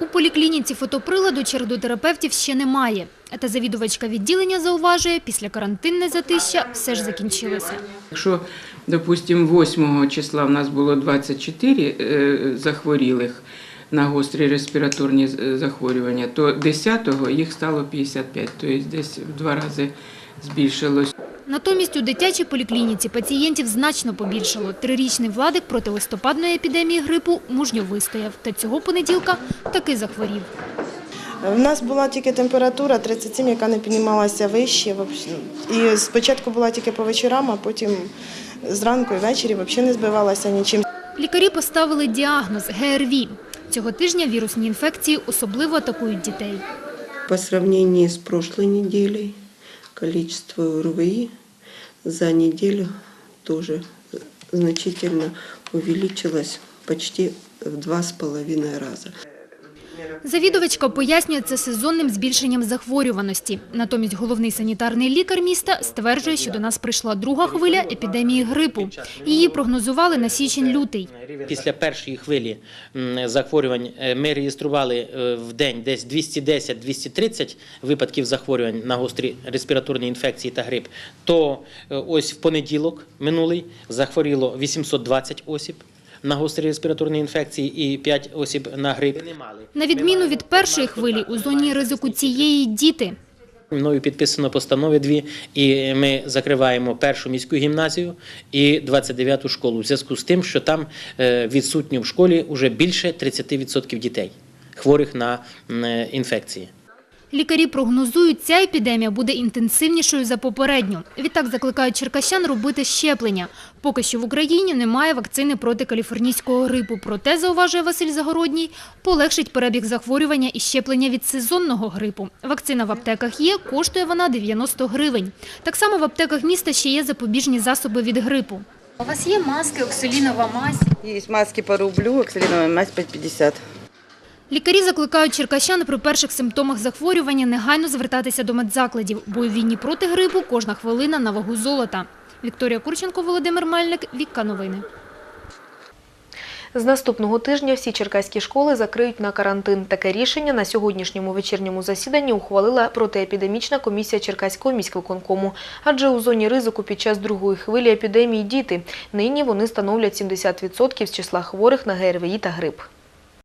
У поліклініці фотоприладу чередотерапевтів ще немає. Та завідувачка відділення зауважує, після карантинне затища все ж закінчилося. Якщо, допустимо, 8 числа в нас було 24 е, захворілих на гострі респіраторні е, захворювання, то 10-го їх стало 55, тобто десь в два рази збільшилось. Натомість у дитячій поліклініці пацієнтів значно побільшало. Трирічний Владик проти листопадної епідемії грипу мужньо вистояв. Та цього понеділка таки захворів. У нас була тільки температура 37, яка не піднімалася вище. І спочатку була тільки по вечорам, а потім зранку і ввечері взагалі не збивалася нічим. Лікарі поставили діагноз ГРВІ. Цього тижня вірусні інфекції особливо атакують дітей. По сравнению с прошлой неделей, количество ОРВИ за неделю тоже значительно увеличилось почти в два с половиной раза. Завідувачка пояснює це сезонним збільшенням захворюваності. Натомість головний санітарний лікар міста стверджує, що до нас прийшла друга хвиля епідемії грипу. Її прогнозували на січень-лютий. Після першої хвилі захворювань е, ми реєстрували е, в день десь 210-230 випадків захворювань на гострі респіраторні інфекції та грип. То е, ось в понеділок минулий захворіло 820 осіб на гострі респіраторні інфекції і 5 осіб на грип. На відміну від першої хвилі, у зоні ризику цієї діти. Мною підписано постанови дві, і ми закриваємо першу міську гімназію і 29-ту школу. В зв'язку з тим, що там е, відсутньо в школі вже більше 30% дітей, хворих на е, інфекції. Лікарі прогнозують, ця епідемія буде інтенсивнішою за попередню. Відтак закликають черкащан робити щеплення. Поки що в Україні немає вакцини проти каліфорнійського грипу. Проте, зауважує Василь Загородній, полегшить перебіг захворювання і щеплення від сезонного грипу. Вакцина в аптеках є, коштує вона 90 гривень. Так само в аптеках міста ще є запобіжні засоби від грипу. У вас є маски, оксилінова мазь? Есть маски по рублю, оксалиновая мазь 5,50. Лікарі закликають черкащан при перших симптомах захворювання негайно звертатися до медзакладів, бо у війні проти грипу кожна хвилина на вагу золота. Вікторія Курченко, Володимир Мельник, Вікка Новини. З наступного тижня всі черкаські школи закриють на карантин. Таке рішення на сьогоднішньому вечірньому засіданні ухвалила протиепідемічна комісія Черкаського міськвиконкому. Адже у зоні ризику під час другої хвилі епідемії діти. Нині вони становлять 70% з числа хворих на ГРВІ та грип.